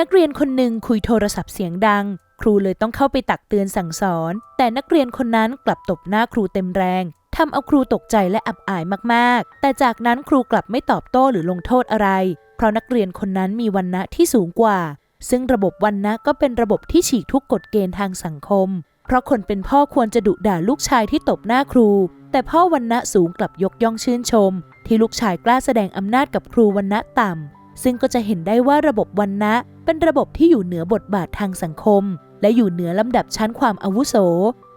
นักเรียนคนหนึ่งคุยโทรศัพท์เสียงดัง ครูเลยต้องเข้าไปตักเตือนสั่งสอน แต่นักเรียนคนนั้นกลับตบหน้าครูเต็มแรงทำเอาครูตกใจและอับอายมากๆ แต่จากนั้นครูกลับไม่ตอบโต้หรือลงโทษอะไร เพราะนักเรียนคนนั้นมีวันณะที่สูงกว่า ซึ่งระบบวันณะก็เป็นระบบที่ฉีกทุกกฎเกณฑ์ทางสังคม เพราะคนเป็นพ่อควรจะดุด่าลูกชายที่ตบหน้าครู แต่พ่อวันณะสูงกลับยกย่องชื่นชม ที่ลูกชายกล้าแสดงอำนาจกับครูวันณะต่ำ ซึ่งก็จะเห็นได้ว่าระบบวันณะเป็นระบบที่อยู่เหนือบทบาททางสังคม และอยู่เหนือลำดับชั้นความอาวุโส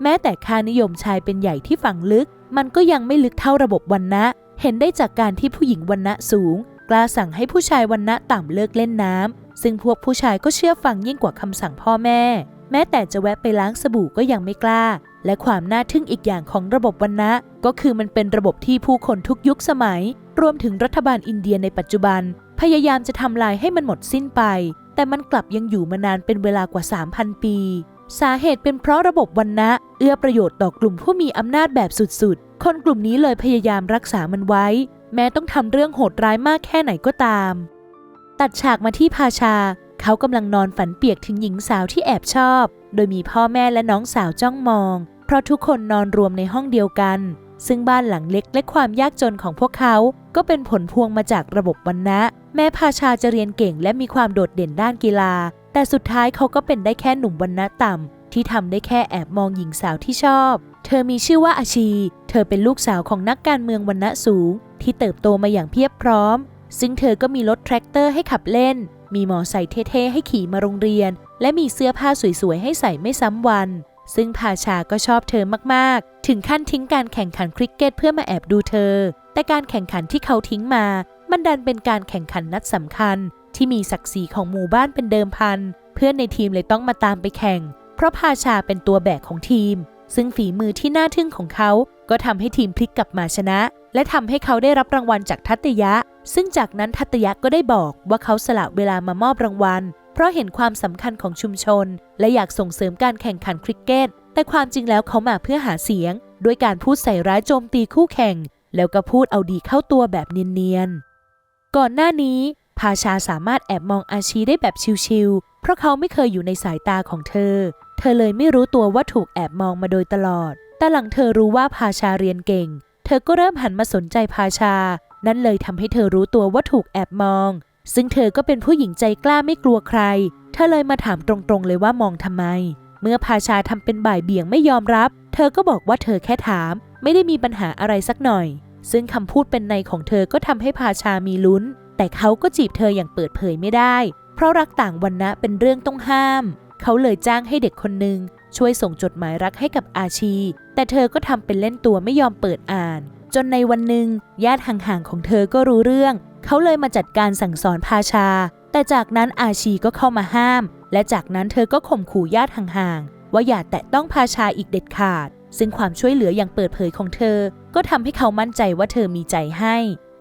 แม้แต่ค่านิยมชายเป็นใหญ่ที่ฝังลึก มันก็ยังไม่ลึกเท่าระบบวันณะเห็นได้จากการที่ผู้หญิงวันณะสูง กล้าสั่งให้ผู้ชายวันณะต่ำเลิกเล่นน้ำซึ่งพวกผู้ชายก็เชื่อฟังยิ่งกว่าคำสั่งพ่อแม่ แม้แต่จะแวะไปล้างสบู่ก็ยังไม่กล้า และความน่าทึ่งอีกอย่างของระบบวันณะก็คือมันเป็นระบบที่ผู้คนทุกยุคสมัย รวมถึงรัฐบาลอินเดียในปัจจุบัน พยายามจะทำลายให้มันหมดสิ้นไป แต่มันกลับยังอยู่มานานเป็นเวลากว่า 3,000 ปี สาเหตุเป็นเพราะระบบวันณะเอื้อประโยชน์ต่อกลุ่มผู้มีอำนาจแบบสุดๆ คนกลุ่มนี้เลยพยายามรักษามันไว้ แม้ต้องทำเรื่องโหดร้ายมากแค่ไหนก็ตาม ตัดฉากมาที่พาชา เขากำลังนอนฝันเปียกถึงหญิงสาวที่แอบชอบ โดยมีพ่อแม่และน้องสาวจ้องมอง เพราะทุกคนนอนรวมในห้องเดียวกัน ซึ่งบ้านหลังเล็กและความยากจนของพวกเขา ก็เป็นผลพวงมาจากระบบวันณะแม้พาชาจะเรียนเก่งและมีความโดดเด่นด้านกีฬา แต่สุดท้ายเขาก็เป็นได้แค่หนุ่มวันณะต่ำ ที่ทำได้แค่แอบมองหญิงสาวที่ชอบ เธอมีชื่อว่าอาชี เธอเป็นลูกสาวของนักการเมืองวันณะสูง ที่เติบโตมาอย่างเพียบพร้อม ซึ่งเธอก็มีรถแทรกเตอร์ให้ขับเล่น มีมอไซค์เท่ๆให้ขี่มาโรงเรียน และมีเสื้อผ้าสวยๆให้ใส่ไม่ซ้ำวัน ซึ่งพาชาก็ชอบเธอมากๆ ถึงขั้นทิ้งการแข่งขันคริกเก็ตเพื่อมาแอบดูเธอ แต่การแข่งขันที่เขาทิ้งมา มันดันเป็นการแข่งขันนัดสำคัญ ที่มีศักดิ์ศรีของหมู่บ้านเป็นเดิมพัน เพื่อนในทีมเลยต้องมาตามไปแข่ง เพราะพาชาเป็นตัวแบกของทีม ซึ่งฝีมือที่น่าทึ่งของเขา ก็ทำให้ทีมพลิกกลับมาชนะ และทำให้เขาได้รับรางวัลจากทัตยะ ซึ่งจากนั้นทัตยะก็ได้บอกว่าเขาสละเวลามามอบรางวัล เพราะเห็นความสำคัญของชุมชน และอยากส่งเสริมการแข่งขันคริกเก็ต แต่ความจริงแล้วเขามาเพื่อหาเสียง ด้วยการพูดใส่ร้ายโจมตีคู่แข่ง แล้วก็พูดเอาดีเข้าตัวแบบเนียนๆ ก่อนหน้านี้ พาชาสามารถแอบมองอาชีได้แบบชิวๆเพราะเขาไม่เคยอยู่ในสายตาของเธอ เธอเลยไม่รู้ตัวว่าถูกแอบมองมาโดยตลอด แต่หลังเธอรู้ว่าพาชาเรียนเก่ง เธอก็เริ่มหันมาสนใจพาชา นั่นเลยทำให้เธอรู้ตัวว่าถูกแอบมอง ซึ่งเธอก็เป็นผู้หญิงใจกล้าไม่กลัวใคร เธอเลยมาถามตรงๆเลยว่ามองทำไม เมื่อพาชาทำเป็นบ่ายเบี่ยงไม่ยอมรับ เธอก็บอกว่าเธอแค่ถาม ไม่ได้มีปัญหาอะไรสักหน่อย ซึ่งคำพูดเป็นในของเธอก็ทำให้พาชามีลุ้น แต่เขาก็จีบเธออย่างเปิดเผยไม่ได้ เพราะรักต่างวันนะเป็นเรื่องต้องห้าม เขาเลยจ้างให้เด็กคนหนึ่งช่วยส่งจดหมายรักให้กับอาชี แต่เธอก็ทำเป็นเล่นตัวไม่ยอมเปิดอ่าน จนในวันหนึ่งญาติห่างๆของเธอก็รู้เรื่อง เขาเลยมาจัดการสั่งสอนพาชา แต่จากนั้นอาชีก็เข้ามาห้าม และจากนั้นเธอก็ข่มขู่ญาติห่างๆ ว่าอย่าแตะต้องพาชาอีกเด็ดขาด ซึ่งความช่วยเหลืออย่างเปิดเผยของเธอ ก็ทำให้เขามั่นใจว่าเธอมีใจให้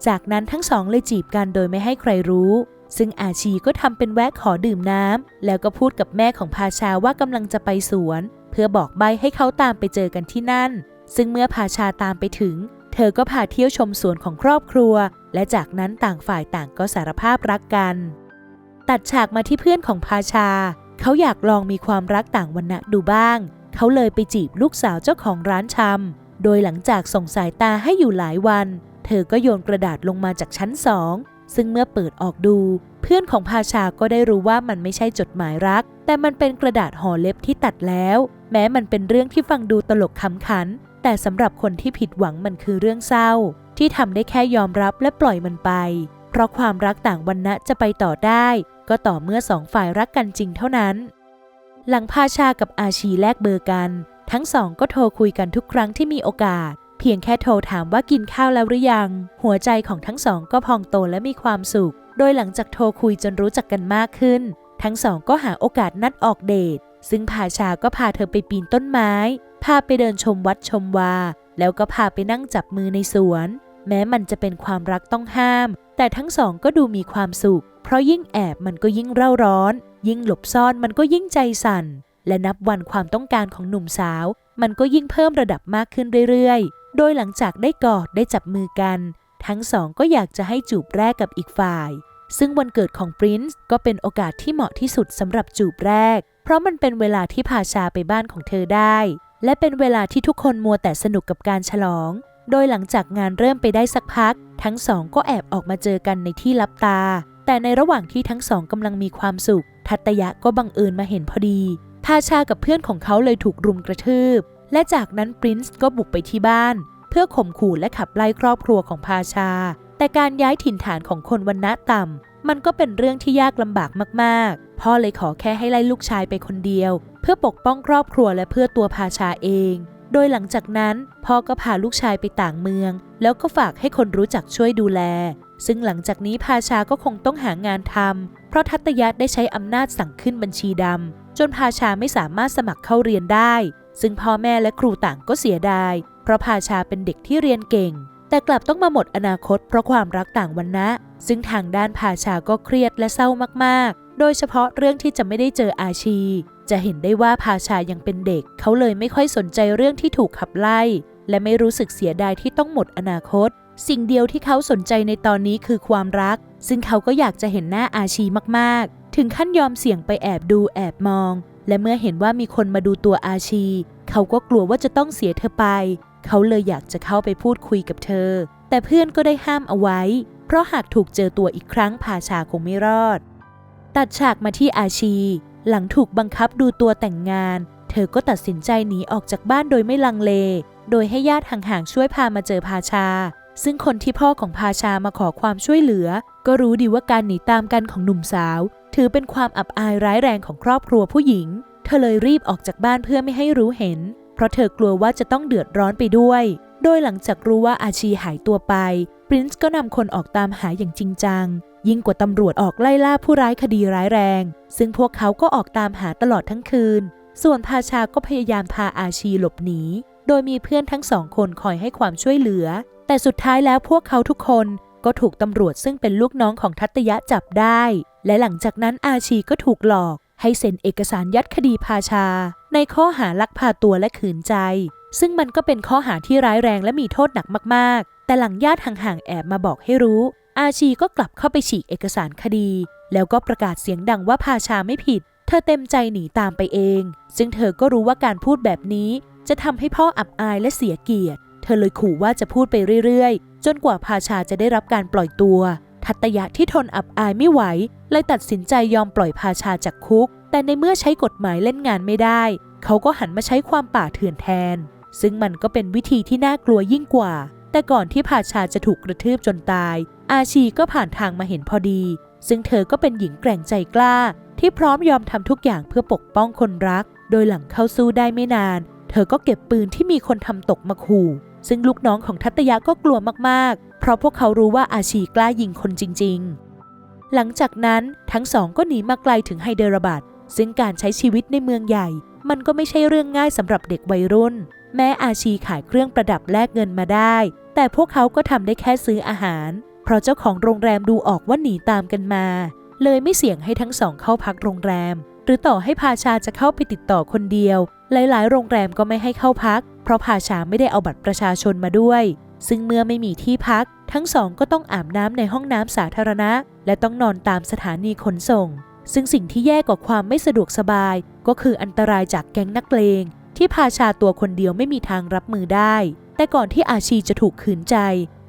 จากนั้นทั้งสองเลยจีบกันโดยไม่ให้ใครรู้ซึ่งอาชีก็ทำเป็นแวะขอดื่มน้ำ แล้วก็พูดกับแม่ของพาชาว่ากำลังจะไปสวน เพื่อบอกใบให้เขาตามไปเจอกันที่นั่น ซึ่งเมื่อพาชาตามไปถึง เธอก็พาเที่ยวชมสวนของครอบครัว และจากนั้นต่างฝ่ายต่างก็สารภาพรักกัน ตัดฉากมาที่เพื่อนของพาชา เขาอยากลองมีความรักต่างวรรณะดูบ้าง เขาเลยไปจีบลูกสาวเจ้าของร้านชำโดยหลังจากส่งสายตาให้อยู่หลายวัน เธอก็โยนกระดาษลงมาจากชั้นสองซึ่งเมื่อเปิดออกดู เพื่อนของพาชาก็ได้รู้ว่ามันไม่ใช่จดหมายรัก แต่มันเป็นกระดาษห่อเล็บที่ตัดแล้ว แม้มันเป็นเรื่องที่ฟังดูตลกขำขัน แต่สำหรับคนที่ผิดหวังมันคือเรื่องเศร้า ที่ทำได้แค่ยอมรับและปล่อยมันไป เพราะความรักต่างวรรณะจะไปต่อได้ ก็ต่อเมื่อสองฝ่ายรักกันจริงเท่านั้น หลังพาชากับอาชีแลกเบอร์กัน ทั้งสองก็โทรคุยกันทุกครั้งที่มีโอกาส เพียงแค่โทรถามว่ากินข้าวแล้วหรือยัง หัวใจของทั้งสองก็พองโตและมีความสุข โดยหลังจากโทรคุยจนรู้จักกันมากขึ้น ทั้งสองก็หาโอกาสนัดออกเดทซึ่งพาชาก็พาเธอไปปีนต้นไม้ พาไปเดินชมวัดชมวา แล้วก็พาไปนั่งจับมือในสวน แม้มันจะเป็นความรักต้องห้าม แต่ทั้งสองก็ดูมีความสุข เพราะยิ่งแอบมันก็ยิ่งเร่าร้อน ยิ่งหลบซ่อนมันก็ยิ่งใจสั่น และนับวันความต้องการของหนุ่มสาว มันก็ยิ่งเพิ่มระดับมากขึ้นเรื่อยๆ โดยหลังจากได้กอดได้จับมือกัน ทั้งสองก็อยากจะให้จูบแรกกับอีกฝ่าย ซึ่งวันเกิดของปรินซ์ก็เป็นโอกาสที่เหมาะที่สุดสำหรับจูบแรก เพราะมันเป็นเวลาที่พาชาไปบ้านของเธอได้ และเป็นเวลาที่ทุกคนมัวแต่สนุกกับการฉลอง โดยหลังจากงานเริ่มไปได้สักพัก ทั้งสองก็แอบออกมาเจอกันในที่ลับตา แต่ในระหว่างที่ทั้งสองกำลังมีความสุข ทัตยะก็บังเอิญมาเห็นพอดีพาชากับเพื่อนของเขาเลยถูกรุมกระทืบ และจากนั้นปรินซ์ก็บุกไปที่บ้าน เพื่อข่มขู่และขับไล่ครอบครัวของพาชา แต่การย้ายถิ่นฐานของคนวันณะต่ำมันก็เป็นเรื่องที่ยากลำบากมาก ๆ พ่อเลยขอแค่ให้ไล่ลูกชายไปคนเดียว พื่อปกป้องครอบครัวและเพื่อตัวพาชาเอง โดยหลังจากนั้นพ่อก็พาลูกชายไปต่างเมือง แล้วก็ฝากให้คนรู้จักช่วยดูแล ซึ่งหลังจากนี้พาชาก็คงต้องหางานทำเพราะทัตยะได้ใช้อำนาจสั่งขึ้นบัญชีดำจนพาชาไม่สามารถสมัครเข้าเรียนได้ ซึ่งพ่อแม่และครูต่างก็เสียดาย เพราะพาชาเป็นเด็กที่เรียนเก่ง แต่กลับต้องมาหมดอนาคตเพราะความรักต่างวันนะซึ่งทางด้านพาชาก็เครียดและเศร้ามากๆ โดยเฉพาะเรื่องที่จะไม่ได้เจออาชี จะเห็นได้ว่าพาชายังเป็นเด็ก เขาเลยไม่ค่อยสนใจเรื่องที่ถูกขับไล่ และไม่รู้สึกเสียดายที่ต้องหมดอนาคต สิ่งเดียวที่เขาสนใจในตอนนี้คือความรัก ซึ่งเขาก็อยากจะเห็นหน้าอาชีมากๆ ถึงขั้นยอมเสี่ยงไปแอบดูแอบมอง และเมื่อเห็นว่ามีคนมาดูตัวอาชี เขาก็กลัวว่าจะต้องเสียเธอไป เขาเลยอยากจะเข้าไปพูดคุยกับเธอ แต่เพื่อนก็ได้ห้ามเอาไว้ เพราะหากถูกเจอตัวอีกครั้งพาชาคงไม่รอด ตัดฉากมาที่อาชี หลังถูกบังคับดูตัวแต่งงาน เธอก็ตัดสินใจหนีออกจากบ้านโดยไม่ลังเล โดยให้ญาติห่างๆช่วยพามาเจอพาชา ซึ่งคนที่พ่อของพาชามาขอความช่วยเหลือ ก็รู้ดีว่าการหนีตามกันของหนุ่มสาว ถือเป็นความอับอายร้ายแรงของครอบครัวผู้หญิง เธอเลยรีบออกจากบ้านเพื่อไม่ให้รู้เห็น เพราะเธอกลัวว่าจะต้องเดือดร้อนไปด้วย โดยหลังจากรู้ว่าอาชีหายตัวไป ปรินซ์ก็นำคนออกตามหาอย่างจริงจัง ยิ่งกว่าตำรวจออกไล่ล่าผู้ร้ายคดีร้ายแรง ซึ่งพวกเขาก็ออกตามหาตลอดทั้งคืน ส่วนพาชาก็พยายามพาอาชีหลบหนี โดยมีเพื่อนทั้งสองคนคอยให้ความช่วยเหลือ แต่สุดท้ายแล้วพวกเขาทุกคนก็ถูกตำรวจซึ่งเป็นลูกน้องของทัตยะจับได้ และหลังจากนั้นอาชีก็ถูกหลอก ให้เซ็นเอกสารยัดคดีพาชา ในข้อหาลักพาตัวและขืนใจ ซึ่งมันก็เป็นข้อหาที่ร้ายแรงและมีโทษหนักมาก ๆ แต่หลังญาติห่างๆแอบมาบอกให้รู้ อาชีก็กลับเข้าไปฉีกเอกสารคดี แล้วก็ประกาศเสียงดังว่าพาชาไม่ผิด เธอเต็มใจหนีตามไปเอง ซึ่งเธอก็รู้ว่าการพูดแบบนี้ จะทำให้พ่ออับอายและเสียเกียรติ เธอเลยขู่ว่าจะพูดไปเรื่อยๆ จนกว่าพาชาจะได้รับการปล่อยตัว ทัตยะที่ทนอับอายไม่ไหวเลยตัดสินใจยอมปล่อยพาชาจากคุก แต่ในเมื่อใช้กฎหมายเล่นงานไม่ได้ เขาก็หันมาใช้ความป่าเถื่อนแทน ซึ่งมันก็เป็นวิธีที่น่ากลัวยิ่งกว่า แต่ก่อนที่พาชาจะถูกกระทืบจนตาย อาชีก็ผ่านทางมาเห็นพอดี ซึ่งเธอก็เป็นหญิงแกร่งใจกล้า ที่พร้อมยอมทำทุกอย่างเพื่อปกป้องคนรัก โดยหลังเข้าสู้ได้ไม่นาน เธอก็เก็บปืนที่มีคนทำตกมาขู่ ซึ่งลูกน้องของทัตยะก็กลัวมากๆ เพราะพวกเขารู้ว่าอาชีกล้ายิงคนจริง ๆ หลังจากนั้นทั้งสองก็หนีมาไกลถึงไฮเดรบัดซึ่งการใช้ชีวิตในเมืองใหญ่ มันก็ไม่ใช่เรื่องง่ายสำหรับเด็กวัยรุ่น แม้อาชีขายเครื่องประดับแลกเงินมาได้ แต่พวกเขาก็ทำได้แค่ซื้ออาหาร เพราะเจ้าของโรงแรมดูออกว่าหนีตามกันมา เลยไม่เสี่ยงให้ทั้งสองเข้าพักโรงแรม หรือต่อให้พาชาจะเข้าไปติดต่อคนเดียว หลายๆ โรงแรมก็ไม่ให้เข้าพัก เพราะพาชาไม่ได้เอาบัตรประชาชนมาด้วย ซึ่งเมื่อไม่มีที่พัก ทั้งสองก็ต้องอาบน้ำในห้องน้ำสาธารณะ และต้องนอนตามสถานีขนส่ง ซึ่งสิ่งที่แย่กว่าความไม่สะดวกสบาย ก็คืออันตรายจากแก๊งนักเลงที่พาชาตัวคนเดียวไม่มีทางรับมือได้ แต่ก่อนที่อาชีจะถูกขืนใจ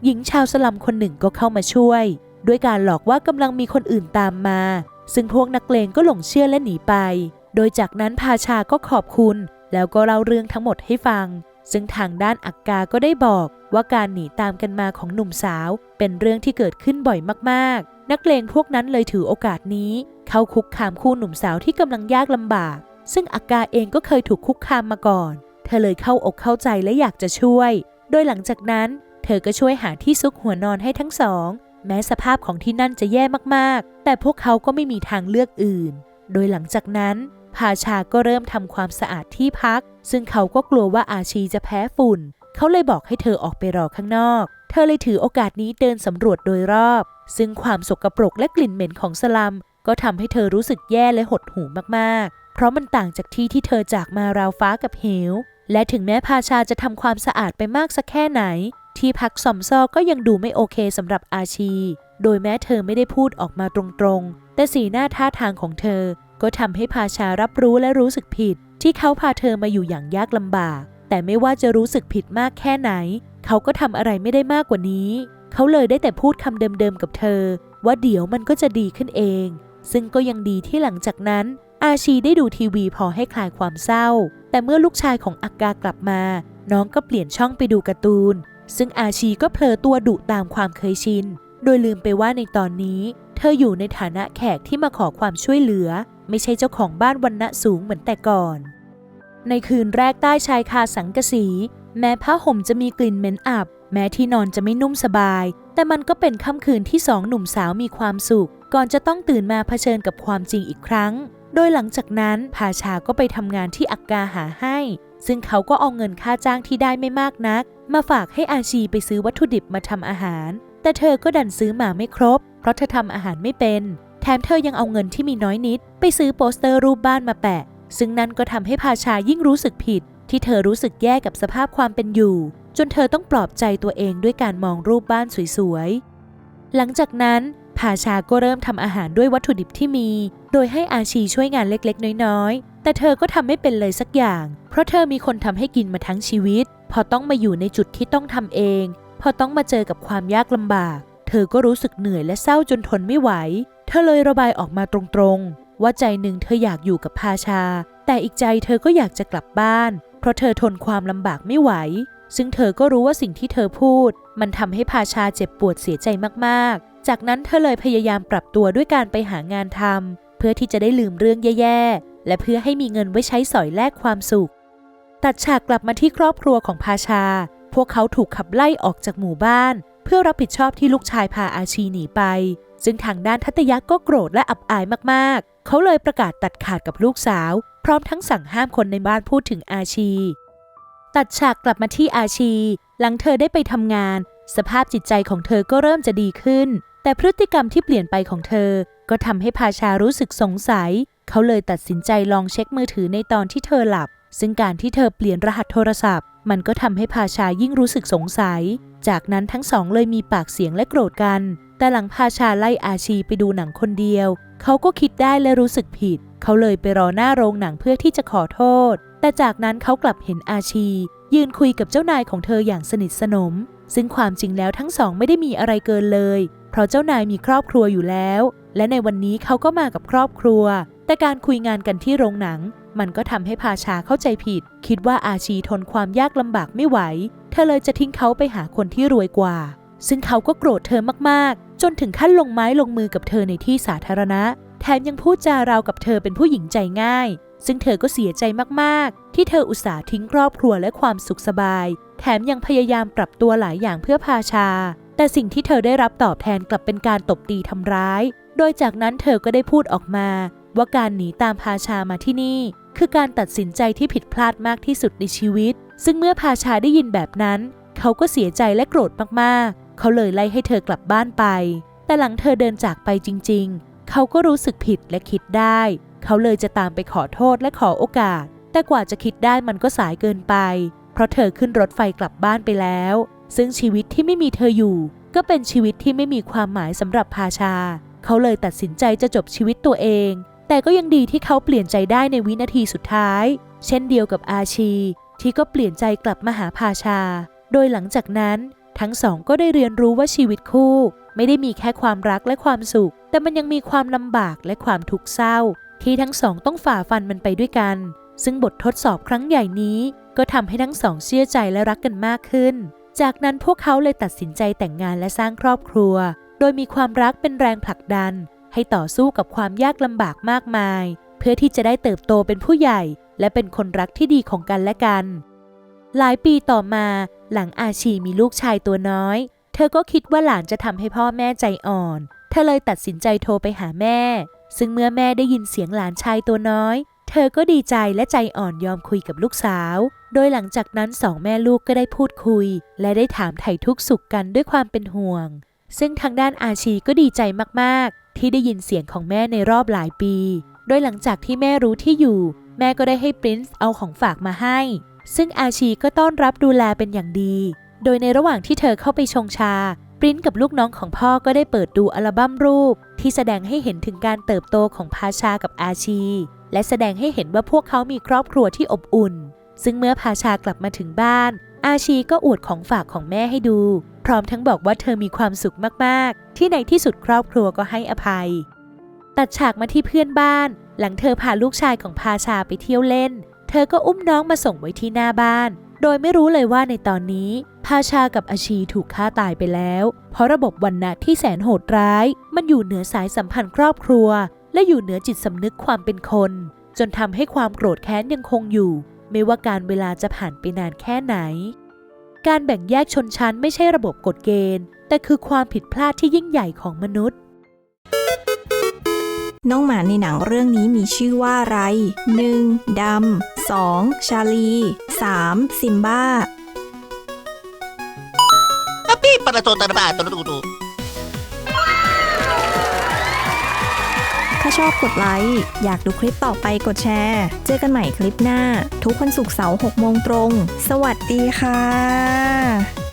หญิงชาวสลัมคนหนึ่งก็เข้ามาช่วย ด้วยการหลอกว่ากำลังมีคนอื่นตามมา ซึ่งพวกนักเลงก็หลงเชื่อและหนีไป โดยจากนั้นพาชาก็ขอบคุณ แล้วก็เล่าเรื่องทั้งหมดให้ฟัง ซึ่งทางด้านอักกาก็ได้บอกว่าการหนีตามกันมาของหนุ่มสาว เป็นเรื่องที่เกิดขึ้นบ่อยมากๆ นักเลงพวกนั้นเลยถือโอกาสนี้ เข้าคุกคามคู่หนุ่มสาวที่กำลังยากลำบาก ซึ่งอักกาเองก็เคยถูกคุกคามมาก่อน เธอเลยเข้าอกเข้าใจและอยากจะช่วย โดยหลังจากนั้น เธอก็ช่วยหาที่ซุกหัวนอนให้ทั้งสอง แม้สภาพของที่นั่นจะแย่มากๆ แต่พวกเขาก็ไม่มีทางเลือกอื่น โดยหลังจากนั้นพาชาก็เริ่มทำความสะอาดที่พัก ซึ่งเขาก็กลัวว่าอาชีจะแพ้ฝุ่น เขาเลยบอกให้เธอออกไปรอข้างนอก เธอเลยถือโอกาสนี้เดินสำรวจโดยรอบ ซึ่งความสกปรกและกลิ่นเหม็นของสลัม ก็ทำให้เธอรู้สึกแย่และหดหู่มากๆ เพราะมันต่างจากที่ที่เธอจากมาราวฟ้ากับเหว และถึงแม้พาชาจะทำความสะอาดไปมากสักแค่ไหน ที่พักซอมซอก็ยังดูไม่โอเคสำหรับอาชี โดยแม้เธอไม่ได้พูดออกมาตรงๆ แต่สีหน้าท่าทางของเธอ ก็ทำให้พาชารับรู้และรู้สึกผิด ที่เขาพาเธอมาอยู่อย่างยากลำบาก แต่ไม่ว่าจะรู้สึกผิดมากแค่ไหน เขาก็ทำอะไรไม่ได้มากกว่านี้ เขาเลยได้แต่พูดคำเดิมๆกับเธอ ว่าเดี๋ยวมันก็จะดีขึ้นเอง ซึ่งก็ยังดีที่หลังจากนั้น อาชีได้ดูทีวีพอให้คลายความเศร้า แต่เมื่อลูกชายของอักกากลับมา น้องก็เปลี่ยนช่องไปดูการ์ตูน ซึ่งอาชีก็เผลอตัวดุตามความเคยชิน โดยลืมไปว่าในตอนนี้ เธออยู่ในฐานะแขกที่มาขอความช่วยเหลือ ไม่ใช่เจ้าของบ้านวันณะสูงเหมือนแต่ก่อน ในคืนแรกใต้ชายคาสังกะสี แม้ผ้าห่มจะมีกลิ่นเหม็นอับ แม้ที่นอนจะไม่นุ่มสบาย แต่มันก็เป็นค่ำคืนที่สองหนุ่มสาวมีความสุข ก่อนจะต้องตื่นมาเผชิญกับความจริงอีกครั้ง โดยหลังจากนั้นพาชาก็ไปทำงานที่อักกาหาให้ ซึ่งเขาก็เอาเงินค่าจ้างที่ได้ไม่มากนัก มาฝากให้อาชีไปซื้อวัตถุดิบมาทำอาหาร แต่เธอก็ดันซื้อมาไม่ครบ เพราะเธอทำอาหารไม่เป็น แถมเธอยังเอาเงินที่มีน้อยนิด ไปซื้อโปสเตอร์รูปบ้านมาแปะ ซึ่งนั่นก็ทำให้พาชายิ่งรู้สึกผิด ที่เธอรู้สึกแย่กับสภาพความเป็นอยู่ จนเธอต้องปลอบใจตัวเองด้วยการมองรูปบ้านสวยๆ หลังจากนั้น พาชาก็เริ่มทำอาหารด้วยวัตถุดิบที่มี โดยให้อาชีช่วยงานเล็กๆ น้อยๆ แต่เธอก็ทำไม่เป็นเลยสักอย่าง เพราะเธอมีคนทำให้กินมาทั้งชีวิต พอต้องมาอยู่ในจุดที่ต้องทำเอง พอต้องมาเจอกับความยากลำบาก เธอก็รู้สึกเหนื่อยและเศร้าจนทนไม่ไหว เธอเลยระบายออกมาตรงๆ ว่าใจหนึ่งเธออยากอยู่กับพาชา แต่อีกใจเธอก็อยากจะกลับบ้าน เพราะเธอทนความลำบากไม่ไหว ซึ่งเธอก็รู้ว่าสิ่งที่เธอพูด มันทำให้พาชาเจ็บปวดเสียใจมากๆ จากนั้นเธอเลยพยายามปรับตัวด้วยการไปหางานทำเพื่อที่จะได้ลืมเรื่องแย่ๆ และเพื่อให้มีเงินไว้ใช้สอยแลกความสุข ตัดฉากกลับมาที่ครอบครัวของพาชา พวกเขาถูกขับไล่ออกจากหมู่บ้าน เพื่อรับผิดชอบที่ลูกชายพาอาชีหนีไป ซึ่งทางด้านทัตยักษ์ก็โกรธและอับอายมากๆ เขาเลยประกาศตัดขาดกับลูกสาว พร้อมทั้งสั่งห้ามคนในบ้านพูดถึงอาชี ตัดฉากกลับมาที่อาชี หลังเธอได้ไปทำงานสภาพจิตใจของเธอก็เริ่มจะดีขึ้น แต่พฤติกรรมที่เปลี่ยนไปของเธอ ก็ทำให้พาชารู้สึกสงสัย เขาเลยตัดสินใจลองเช็คมือถือในตอนที่เธอหลับ ซึ่งการที่เธอเปลี่ยนรหัสโทรศัพท์ มันก็ทำให้พาชายิ่งรู้สึกสงสัย จากนั้นทั้งสองเลยมีปากเสียงและโกรธกัน แต่หลังพาชาไล่อาชีไปดูหนังคนเดียว เขาก็คิดได้และรู้สึกผิด เขาเลยไปรอหน้าโรงหนังเพื่อที่จะขอโทษ แต่จากนั้นเขากลับเห็นอาชี ยืนคุยกับเจ้านายของเธออย่างสนิทสนมซึ่งความจริงแล้วทั้งสองไม่ได้มีอะไรเกินเลย ราะเจ้านายมีครอบครัวอยู่แล้ว และในวันนี้เขาก็มากับครอบครัว แต่การคุยงานกันที่โรงหนัง มันก็ทำให้พาชาเข้าใจผิด คิดว่าอาชีทนความยากลำบากไม่ไหว เธอเลยจะทิ้งเขาไปหาคนที่รวยกว่า ซึ่งเขาก็โกรธเธอมากๆ จนถึงขั้นลงไม้ลงมือกับเธอในที่สาธารณะ แถมยังพูดจาราวกับเธอเป็นผู้หญิงใจง่าย ซึ่งเธอก็เสียใจมากๆ ที่เธออุตส่าห์ทิ้งครอบครัวและความสุขสบาย แถมยังพยายามปรับตัวหลายอย่างเพื่อพาชา แต่สิ่งที่เธอได้รับตอบแทนกลับเป็นการตบตีทำร้าย โดยจากนั้นเธอก็ได้พูดออกมา ว่าการหนีตามพาชามาที่นี่ คือการตัดสินใจที่ผิดพลาดมากที่สุดในชีวิต ซึ่งเมื่อพาชาได้ยินแบบนั้น เขาก็เสียใจและโกรธมากๆ เขาเลยไล่ให้เธอกลับบ้านไป แต่หลังเธอเดินจากไปจริง ๆ เขาก็รู้สึกผิดและคิดได้ เขาเลยจะตามไปขอโทษและขอโอกาส แต่กว่าจะคิดได้มันก็สายเกินไป เพราะเธอขึ้นรถไฟกลับบ้านไปแล้ว ซึ่งชีวิตที่ไม่มีเธออยู่ ก็เป็นชีวิตที่ไม่มีความหมายสำหรับพาชา เขาเลยตัดสินใจจะจบชีวิตตัวเอง แต่ก็ยังดีที่เขาเปลี่ยนใจได้ในวินาทีสุดท้าย เช่นเดียวกับอาชี ที่ก็เปลี่ยนใจกลับมาหาพาชา โดยหลังจากนั้น ทั้งสองก็ได้เรียนรู้ว่าชีวิตคู่ ไม่ได้มีแค่ความรักและความสุข แต่มันยังมีความลำบากและความทุกข์เศร้า ที่ทั้งสองต้องฝ่าฟันมันไปด้วยกัน ซึ่งบททดสอบครั้งใหญ่นี้ ก็ทำให้ทั้งสองเชื่อใจและรักกันมากขึ้น จากนั้นพวกเขาเลยตัดสินใจแต่งงานและสร้างครอบครัว โดยมีความรักเป็นแรงผลักดัน ให้ต่อสู้กับความยากลำบากมากมาย เพื่อที่จะได้เติบโตเป็นผู้ใหญ่ และเป็นคนรักที่ดีของกันและกัน หลายปีต่อมาหลังอาชีมีลูกชายตัวน้อย เธอก็คิดว่าหลานจะทำให้พ่อแม่ใจอ่อน เธอเลยตัดสินใจโทรไปหาแม่ ซึ่งเมื่อแม่ได้ยินเสียงหลานชายตัวน้อย เธอก็ดีใจและใจอ่อนยอมคุยกับลูกสาว โดยหลังจากนั้นสองแม่ลูกก็ได้พูดคุย และได้ถามไถ่ทุกสุขกันด้วยความเป็นห่วง ซึ่งทางด้านอาชีก็ดีใจมากๆ ที่ได้ยินเสียงของแม่ในรอบหลายปี โดยหลังจากที่แม่รู้ที่อยู่ แม่ก็ได้ให้ปรินซ์เอาของฝากมาให้ ซึ่งอาชีก็ต้อนรับดูแลเป็นอย่างดี โดยในระหว่างที่เธอเข้าไปชงชาปริ้นกับลูกน้องของพ่อก็ได้เปิดดูอัลบั้มรูป ที่แสดงให้เห็นถึงการเติบโตของพาชากับอาชี และแสดงให้เห็นว่าพวกเขามีครอบครัวที่อบอุ่น ซึ่งเมื่อพาชากลับมาถึงบ้าน อาชีก็อวดของฝากของแม่ให้ดู พร้อมทั้งบอกว่าเธอมีความสุขมากๆ ที่ในที่สุดครอบครัวก็ให้อภัย ตัดฉากมาที่เพื่อนบ้าน หลังเธอพาลูกชายของพาชาไปเที่ยวเล่น เธอก็อุ้มน้องมาส่งไว้ที่หน้าบ้าน โดยไม่รู้เลยว่าในตอนนี้พาชากับอาชีถูกฆ่าตายไปแล้ว เพราะระบบวันณะที่แสนโหดร้าย มันอยู่เหนือสายสัมพันธ์ครอบครัว และอยู่เหนือจิตสำนึกความเป็นคน จนทำให้ความโกรธแค้นยังคงอยู่ ไม่ว่าการเวลาจะผ่านไปนานแค่ไหน การแบ่งแยกชนชั้นไม่ใช่ระบบกฎเกณฑ์ แต่คือความผิดพลาดที่ยิ่งใหญ่ของมนุษย์น้องหมาในหนังเรื่องนี้มีชื่อว่าอะไร 1. ดำ 2. ชาลี 3. ซิมบ้า Tapi para todo para todo todo. ถ้าชอบกดไลค์ อยากดูคลิปต่อไปกดแชร์ เจอกันใหม่คลิปหน้า ทุกวันศุกร์เสาร์6โมงตรง สวัสดีค่ะ